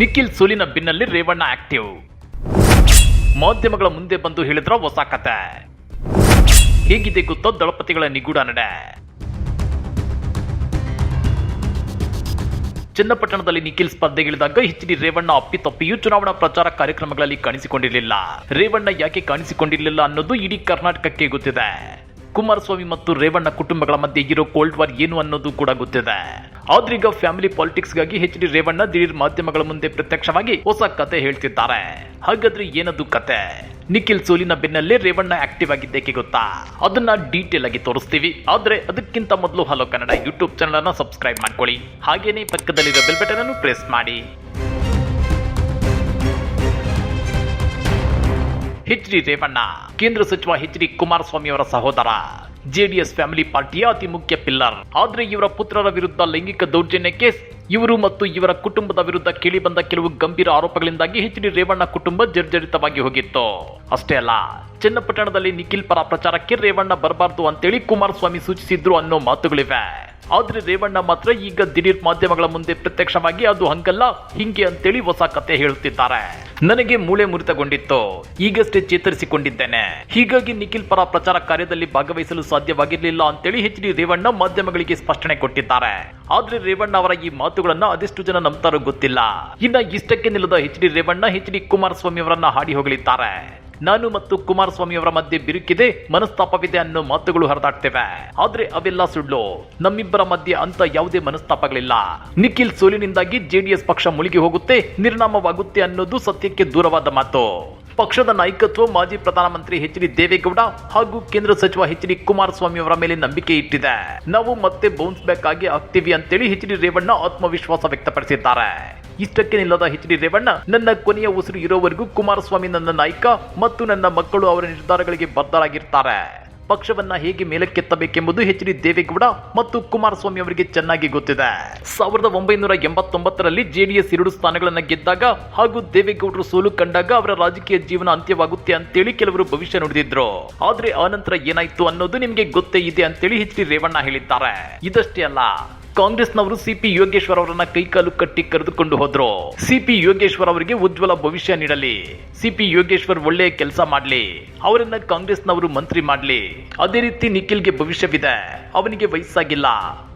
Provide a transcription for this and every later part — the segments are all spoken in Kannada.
ನಿಖಿಲ್ ಸೋಲಿನ ಬೆನ್ನಲ್ಲಿ ರೇವಣ್ಣ ಆಕ್ಟಿವ್. ಮಾಧ್ಯಮಗಳ ಮುಂದೆ ಬಂದು ಹೇಳಿದ್ರ ಹೊಸ ಕತೆ. ಹೇಗಿದೆ ಗೊತ್ತೋ ದಳಪತಿಗಳ ನಿಗೂಢ ನಡೆ. ಚನ್ನಪಟ್ಟಣದಲ್ಲಿ ನಿಖಿಲ್ ಸ್ಪರ್ಧೆಗಿಳಿದಾಗ ಎಚ್ ಡಿ ರೇವಣ್ಣ ಅಪ್ಪಿತಪ್ಪಿಯೂ ಚುನಾವಣಾ ಪ್ರಚಾರ ಕಾರ್ಯಕ್ರಮಗಳಲ್ಲಿ ಕಾಣಿಸಿಕೊಂಡಿರಲಿಲ್ಲ. ರೇವಣ್ಣ ಯಾಕೆ ಕಾಣಿಸಿಕೊಂಡಿರಲಿಲ್ಲ ಅನ್ನೋದು ಇಡೀ ಕರ್ನಾಟಕಕ್ಕೆ ಗೊತ್ತಿದೆ. ಕುಮಾರಸ್ವಾಮಿ ಮತ್ತು ರೇವಣ್ಣ ಕುಟುಂಬಗಳ ಮಧ್ಯೆ ಇರೋ ಕೋಲ್ಡ್ ವಾರ್ ಏನು ಅನ್ನೋದು ಕೂಡ ಗೊತ್ತಿದೆ. ಆದ್ರೀಗ ಫ್ಯಾಮಿಲಿ ಪಾಲಿಟಿಕ್ಸ್ಗಾಗಿ ಎಚ್ ಡಿ ರೇವಣ್ಣ ದಿಢೀರ್ ಮಾಧ್ಯಮಗಳ ಮುಂದೆ ಪ್ರತ್ಯಕ್ಷವಾಗಿ ಹೊಸ ಕತೆ ಹೇಳ್ತಿದ್ದಾರೆ. ಹಾಗಾದ್ರೆ ಏನದು ಕತೆ? ನಿಖಿಲ್ ಸೋಲಿನ ಬೆನ್ನಲ್ಲೇ ರೇವಣ್ಣ ಆಕ್ಟಿವ್ ಆಗಿದ್ದೇಕೆ ಗೊತ್ತಾ? ಅದನ್ನ ಡೀಟೇಲ್ ಆಗಿ ತೋರಿಸ್ತೀವಿ. ಆದ್ರೆ ಅದಕ್ಕಿಂತ ಮೊದಲು ಹಲೋ ಕನ್ನಡ ಯೂಟ್ಯೂಬ್ ಚಾನಲ್ ಅನ್ನ ಸಬ್ಸ್ಕ್ರೈಬ್ ಮಾಡ್ಕೊಳ್ಳಿ. ಹಾಗೇನೇ ಪಕ್ಕದಲ್ಲಿರೋ ಬೆಲ್ ಬಟನ್ ಅನ್ನು ಪ್ರೆಸ್ ಮಾಡಿ. ಹೆಚ್ ಡಿ ರೇವಣ್ಣ, ಕೇಂದ್ರ ಸಚಿವ ಹೆಚ್ ಡಿ ಕುಮಾರಸ್ವಾಮಿ ಅವರ ಸಹೋದರ. ಜೆಡಿಎಸ್ ಫ್ಯಾಮಿಲಿ ಪಾರ್ಟಿಯ ಅತಿ ಮುಖ್ಯ ಪಿಲ್ಲರ್. ಆದ್ರೆ ಇವರ ಪುತ್ರರ ವಿರುದ್ಧ ಲೈಂಗಿಕ ದೌರ್ಜನ್ಯ ಕೇಸ್ ಇವರು ಮತ್ತು ಇವರ ಕುಟುಂಬದ ವಿರುದ್ಧ ಕೇಳಿಬಂದ ಕೆಲವು ಗಂಭೀರ ಆರೋಪಗಳಿಂದಾಗಿ ಎಚ್ ಡಿ ರೇವಣ್ಣ ಕುಟುಂಬ ಜರ್ಜರಿತವಾಗಿ ಹೋಗಿತ್ತು. ಅಷ್ಟೇ ಅಲ್ಲ, ಚನ್ನಪಟ್ಟಣದಲ್ಲಿ ನಿಖಿಲ್ ಪರ ಪ್ರಚಾರಕ್ಕೆ ರೇವಣ್ಣ ಬರಬಾರ್ದು ಅಂತೇಳಿ ಕುಮಾರಸ್ವಾಮಿ ಸೂಚಿಸಿದ್ರು ಅನ್ನೋ ಮಾತುಗಳಿವೆ. ಆದ್ರೆ ರೇವಣ್ಣ ಮಾತ್ರ ಈಗ ದಿಢೀರ್ ಮಾಧ್ಯಮಗಳ ಮುಂದೆ ಪ್ರತ್ಯಕ್ಷವಾಗಿ ಅದು ಹಂಗಲ್ಲ, ಹಿಂಗೆ ಅಂತೇಳಿ ಹೊಸ ಕತೆ ಹೇಳುತ್ತಿದ್ದಾರೆ. ನನಗೆ ಮೂಳೆ ಮುರಿತಗೊಂಡಿತ್ತು, ಈಗಷ್ಟೇ ಚೇತರಿಸಿಕೊಂಡಿದ್ದೇನೆ. ಹೀಗಾಗಿ ನಿಖಿಲ್ ಪರ ಪ್ರಚಾರ ಕಾರ್ಯದಲ್ಲಿ ಭಾಗವಹಿಸಲು ಸಾಧ್ಯವಾಗಿರಲಿಲ್ಲ ಅಂತೇಳಿ ಎಚ್ ಡಿ ರೇವಣ್ಣ ಮಾಧ್ಯಮಗಳಿಗೆ ಸ್ಪಷ್ಟನೆ ಕೊಟ್ಟಿದ್ದಾರೆ. ಆದ್ರೆ ರೇವಣ್ಣ ಅವರ ಈ ಮಾತುಗಳನ್ನ ಅದೆಷ್ಟು ಜನ ನಂಬ್ತಾರೋ ಗೊತ್ತಿಲ್ಲ. ಇನ್ನ ಇಷ್ಟಕ್ಕೆ ನಿಲ್ಲದ H D Revanna H D Kumaraswamy ಅವರನ್ನ ಹಾಡಿ ಹೋಗಲಿದ್ದಾರೆ ನಾನು ಮತ್ತು ಕುಮಾರಸ್ವಾಮಿ ಅವರ ಮಧ್ಯೆ ಬಿರುಕಿದೆ, ಮನಸ್ತಾಪವಿದೆ ಅನ್ನೋ ಮಾತುಗಳು ಹರಿದಾಡ್ತೇವೆ. ಆದ್ರೆ ಅವೆಲ್ಲ ಸುಳ್ಳು. ನಮ್ಮಿಬ್ಬರ ಮಧ್ಯೆ ಅಂತ ಯಾವುದೇ ಮನಸ್ತಾಪಗಳಿಲ್ಲ. ನಿಖಿಲ್ ಸೋಲಿನಿಂದಾಗಿ ಜೆಡಿಎಸ್ ಪಕ್ಷ ಮುಳುಗಿ ಹೋಗುತ್ತೆ, ನಿರ್ನಾಮವಾಗುತ್ತೆ ಅನ್ನೋದು ಸತ್ಯಕ್ಕೆ ದೂರವಾದ ಮಾತು. ಪಕ್ಷದ ನಾಯಕತ್ವ ಮಾಜಿ ಪ್ರಧಾನಮಂತ್ರಿ ಎಚ್ ಡಿ ದೇವೇಗೌಡ ಹಾಗೂ ಕೇಂದ್ರ ಸಚಿವ ಎಚ್ ಡಿ ಕುಮಾರಸ್ವಾಮಿ ಅವರ ಮೇಲೆ ನಂಬಿಕೆ ಇಟ್ಟಿದೆ. ನಾವು ಮತ್ತೆ ಬೌನ್ಸ್ ಬ್ಯಾಕ್ ಆಗಿ ಆಗ್ತೀವಿ ಅಂತೇಳಿ ಎಚ್ ಡಿ ರೇವಣ್ಣ ಆತ್ಮವಿಶ್ವಾಸ ವ್ಯಕ್ತಪಡಿಸಿದ್ದಾರೆ. ಇಷ್ಟಕ್ಕೆ ನಿಲ್ಲದ ಎಚ್ ಡಿ ರೇವಣ್ಣ, ನನ್ನ ಕೊನೆಯ ಉಸಿರು ಇರೋವರೆಗೂ ಕುಮಾರಸ್ವಾಮಿ ನನ್ನ ನಾಯಕ ಮತ್ತು ನನ್ನ ಮಕ್ಕಳು ಅವರ ನಿರ್ಧಾರಗಳಿಗೆ ಬದ್ಧರಾಗಿರ್ತಾರೆ. ಪಕ್ಷವನ್ನ ಹೇಗೆ ಮೇಲಕ್ಕೆತ್ತಬೇಕೆಂಬುದು ಎಚ್ ಡಿ ದೇವೇಗೌಡ ಮತ್ತು ಕುಮಾರಸ್ವಾಮಿ ಅವರಿಗೆ ಚೆನ್ನಾಗಿ ಗೊತ್ತಿದೆ. ಸಾವಿರದ ಒಂಬೈನೂರ ಎಂಬತ್ತೊಂಬತ್ತರಲ್ಲಿ ಜೆಡಿಎಸ್ ಎರಡು ಸ್ಥಾನಗಳನ್ನ ಗೆದ್ದಾಗ ಹಾಗೂ ದೇವೇಗೌಡರು ಸೋಲು ಕಂಡಾಗ ಅವರ ರಾಜಕೀಯ ಜೀವನ ಅಂತ್ಯವಾಗುತ್ತೆ ಅಂತೇಳಿ ಕೆಲವರು ಭವಿಷ್ಯ ನುಡಿದಿದ್ರು. ಆದ್ರೆ ಆನಂತರ ಏನಾಯ್ತು ಅನ್ನೋದು ನಿಮಗೆ ಗೊತ್ತೇ ಇದೆ ಅಂತೇಳಿ ಎಚ್ ಡಿ ರೇವಣ್ಣ ಹೇಳಿದ್ದಾರೆ. ಇದಷ್ಟೇ ಅಲ್ಲ ಕಾಂಗ್ರೆಸ್ನವರು ಸಿಪಿ ಯೋಗೇಶ್ವರ್ ಅವರನ್ನ ಕೈಕಾಲು ಕಟ್ಟಿ ಕರೆದುಕೊಂಡು ಹೋದ್ರು. ಸಿಪಿ ಯೋಗೇಶ್ವರ್ ಅವರಿಗೆ ಉಜ್ವಲ ಭವಿಷ್ಯ ನೀಡಲಿ. ಸಿಪಿ ಯೋಗೇಶ್ವರ್ ಒಳ್ಳೆಯ ಕೆಲಸ ಮಾಡ್ಲಿ. ಅವರನ್ನ ಕಾಂಗ್ರೆಸ್ನವರು ಮಂತ್ರಿ ಮಾಡ್ಲಿ. ಅದೇ ರೀತಿ ನಿಖಿಲ್ಗೆ ಭವಿಷ್ಯವಿದೆ. ಅವನಿಗೆ ವಯಸ್ಸಾಗಿಲ್ಲ.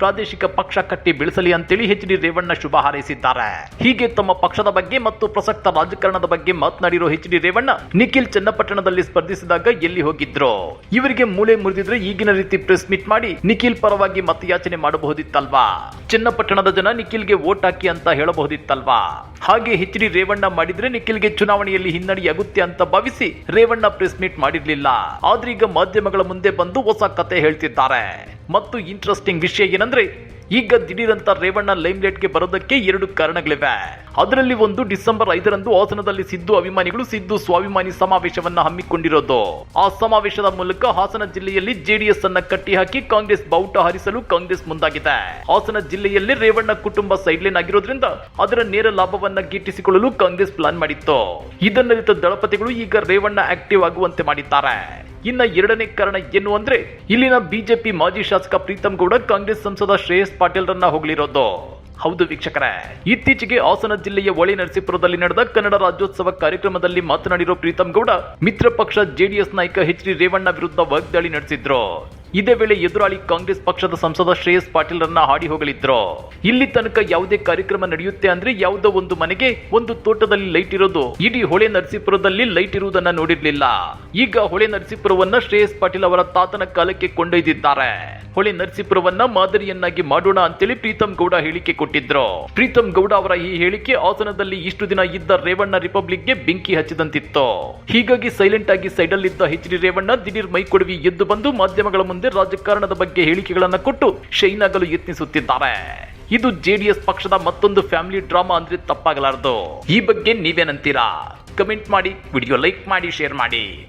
ಪ್ರಾದೇಶಿಕ ಪಕ್ಷ ಕಟ್ಟಿ ಬೆಳೆಸಲಿ ಅಂತೇಳಿ ಎಚ್ ಡಿ ರೇವಣ್ಣ ಶುಭ ಹಾರೈಸಿದ್ದಾರೆ. ಹೀಗೆ ತಮ್ಮ ಪಕ್ಷದ ಬಗ್ಗೆ ಮತ್ತು ಪ್ರಸಕ್ತ ರಾಜಕಾರಣದ ಬಗ್ಗೆ ಮಾತನಾಡಿರೋ ಎಚ್ ಡಿ ರೇವಣ್ಣ, ನಿಖಿಲ್ ಚನ್ನಪಟ್ಟಣದಲ್ಲಿ ಸ್ಪರ್ಧಿಸಿದಾಗ ಎಲ್ಲಿ ಹೋಗಿದ್ರು? ಇವರಿಗೆ ಮೂಳೆ ಮುರಿದಿದ್ರೆ ಈಗಿನ ರೀತಿ ಪ್ರೆಸ್ ಮೀಟ್ ಮಾಡಿ ನಿಖಿಲ್ ಪರವಾಗಿ ಮತಯಾಚನೆ ಮಾಡಬಹುದಿತ್ತಲ್ವಾ? ಚನ್ನಪಟ್ಟಣದ ಜನ ನಿಖಿಲ್ಗೆ ವೋಟ್ ಹಾಕಿ ಅಂತ ಹೇಳಬಹುದಿತ್ತಲ್ವಾ? ಹಾಗೆ ಎಚ್ ಡಿ ರೇವಣ್ಣ ಮಾಡಿದ್ರೆ ನಿಖಿಲ್ಗೆ ಚುನಾವಣೆಯಲ್ಲಿ ಹಿನ್ನಡೆಯಾಗುತ್ತೆ ಅಂತ ಭಾವಿಸಿ ರೇವಣ್ಣ ಪ್ರೆಸ್ ಮೀಟ್ ಮಾಡಿರ್ಲಿಲ್ಲ. ಆದ್ರೀಗ ಮಾಧ್ಯಮಗಳ ಮುಂದೆ ಬಂದು ಹೊಸ ಕತೆ ಹೇಳ್ತಿದ್ದಾರೆ. ಮತ್ತು ಇಂಟ್ರೆಸ್ಟಿಂಗ್ ವಿಷಯ ಏನಂದ್ರೆ ಈಗ ದಿಢೀರಂತ ರೇವಣ್ಣ ಲೈಮ್ಲೈಟ್ಗೆ ಬರೋದಕ್ಕೆ ಎರಡು ಕಾರಣಗಳಿವೆ. ಅದರಲ್ಲಿ ಒಂದು ಡಿಸೆಂಬರ್ ಐದರಂದು ಹಾಸನದಲ್ಲಿ ಸಿದ್ದು ಅಭಿಮಾನಿಗಳು ಸಿದ್ದು ಸ್ವಾಭಿಮಾನಿ ಸಮಾವೇಶವನ್ನ ಹಮ್ಮಿಕೊಂಡಿರೋದು. ಆ ಸಮಾವೇಶದ ಮೂಲಕ ಹಾಸನ ಜಿಲ್ಲೆಯಲ್ಲಿ ಜೆಡಿಎಸ್ ಅನ್ನ ಕಟ್ಟಿಹಾಕಿ ಕಾಂಗ್ರೆಸ್ ಬಾವುಟ ಹಾರಿಸಲು ಕಾಂಗ್ರೆಸ್ ಮುಂದಾಗಿದೆ. ಹಾಸನ ಜಿಲ್ಲೆಯಲ್ಲಿ ರೇವಣ್ಣ ಕುಟುಂಬ ಸೈಡ್ಲೈನ್ ಆಗಿರೋದ್ರಿಂದ ಅದರ ನೇರ ಲಾಭವನ್ನ ಗಿಟ್ಟಿಸಿಕೊಳ್ಳಲು ಕಾಂಗ್ರೆಸ್ ಪ್ಲಾನ್ ಮಾಡಿತ್ತು. ಇದನ್ನರಿತ ದಳಪತಿಗಳು ಈಗ ರೇವಣ್ಣ ಆಕ್ಟಿವ್ ಆಗುವಂತೆ ಮಾಡಿದ್ದಾರೆ. ಇನ್ನ ಎರಡನೇ ಕಾರಣ ಏನು ಅಂದ್ರೆ ಇಲ್ಲಿನ ಬಿಜೆಪಿ ಮಾಜಿ ಶಾಸಕ ಪ್ರೀತಮ್ ಗೌಡ ಕಾಂಗ್ರೆಸ್ ಸಂಸದ ಶ್ರೇಯಸ್ ಪಾಟೀಲ್ ರನ್ನ ಹೋಗ್ಲಿರೋದು ಹೌದು ವೀಕ್ಷಕರೇ. ಇತ್ತೀಚೆಗೆ ಹಾಸನ ಜಿಲ್ಲೆಯ ಹೊಳೆ ನರಸೀಪುರದಲ್ಲಿ ನಡೆದ ಕನ್ನಡ ರಾಜ್ಯೋತ್ಸವ ಕಾರ್ಯಕ್ರಮದಲ್ಲಿ ಮಾತನಾಡಿರೋ ಪ್ರೀತಮ್ ಗೌಡ, ಮಿತ್ರ ಪಕ್ಷ ಜೆಡಿಎಸ್ ನಾಯಕ ಎಚ್ ಡಿ ರೇವಣ್ಣ ವಿರುದ್ಧ ವಾಗ್ದಾಳಿ ನಡೆಸಿದ್ರು. ಇದೇ ವೇಳೆ ಎದುರಾಳಿ ಕಾಂಗ್ರೆಸ್ ಪಕ್ಷದ ಸಂಸದ ಶ್ರೇಯಸ್ ಪಾಟೀಲ್ ರನ್ನ ಹಾಡಿ ಹೋಗಲಿದ್ರು ಇಲ್ಲಿ ತನಕ ಯಾವುದೇ ಕಾರ್ಯಕ್ರಮ ನಡೆಯುತ್ತೆ ಅಂದ್ರೆ ಯಾವುದೋ ಒಂದು ಮನೆಗೆ ಒಂದು ತೋಟದಲ್ಲಿ ಲೈಟ್ ಇರೋದು, ಇಡೀ ಹೊಳೆ ನರಸೀಪುರದಲ್ಲಿ ಲೈಟ್ ಇರುವುದನ್ನ ನೋಡಿರ್ಲಿಲ್ಲ. ಈಗ ಹೊಳೆ ನರಸೀಪುರವನ್ನ ಶ್ರೇಯಸ್ ಪಾಟೀಲ್ ಅವರ ತಾತನ ಕಾಲಕ್ಕೆ ಕೊಂಡೊಯ್ದಿದ್ದಾರೆ. ಹೊಳೆ ನರಸೀಪುರವನ್ನ ಮಾದರಿಯನ್ನಾಗಿ ಮಾಡೋಣ ಅಂತೇಳಿ ಪ್ರೀತಮ್ ಗೌಡ ಹೇಳಿಕೆ ಕೊಟ್ಟಿದ್ರು. ಪ್ರೀತಮ್ ಗೌಡ ಅವರ ಈ ಹೇಳಿಕೆ ಹಾಸನದಲ್ಲಿ ಇಷ್ಟು ದಿನ ಇದ್ದ ರೇವಣ್ಣ ರಿಪಬ್ಲಿಕ್ಗೆ ಬೆಂಕಿ ಹಚ್ಚಿದಂತಿತ್ತು. ಹೀಗಾಗಿ ಸೈಲೆಂಟ್ ಆಗಿ ಸೈಡಲ್ಲಿದ್ದ ಎಚ್ ಡಿ ರೇವಣ್ಣ ದಿಢೀರ್ ಮೈ ಕೊಡವಿ ಎದ್ದು ಬಂದು ಮಾಧ್ಯಮಗಳ ಮುಂದೆ ರಾಜಕಾರಣದ ಬಗ್ಗೆ ಹೇಳಿಕೆಗಳನ್ನ ಕೊಟ್ಟು ಶೈನ್ ಆಗಲು ಯತ್ನಿಸುತ್ತಿದ್ದಾರೆ. ಇದು ಜೆಡಿಎಸ್ ಪಕ್ಷದ ಮತ್ತೊಂದು ಫ್ಯಾಮಿಲಿ ಡ್ರಾಮಾ ಅಂದ್ರೆ ತಪ್ಪಾಗಲಾರದು. ಈ ಬಗ್ಗೆ ನೀವೇನಂತೀರಾ? ಕಮೆಂಟ್ ಮಾಡಿ, ವಿಡಿಯೋ ಲೈಕ್ ಮಾಡಿ, ಶೇರ್ ಮಾಡಿ.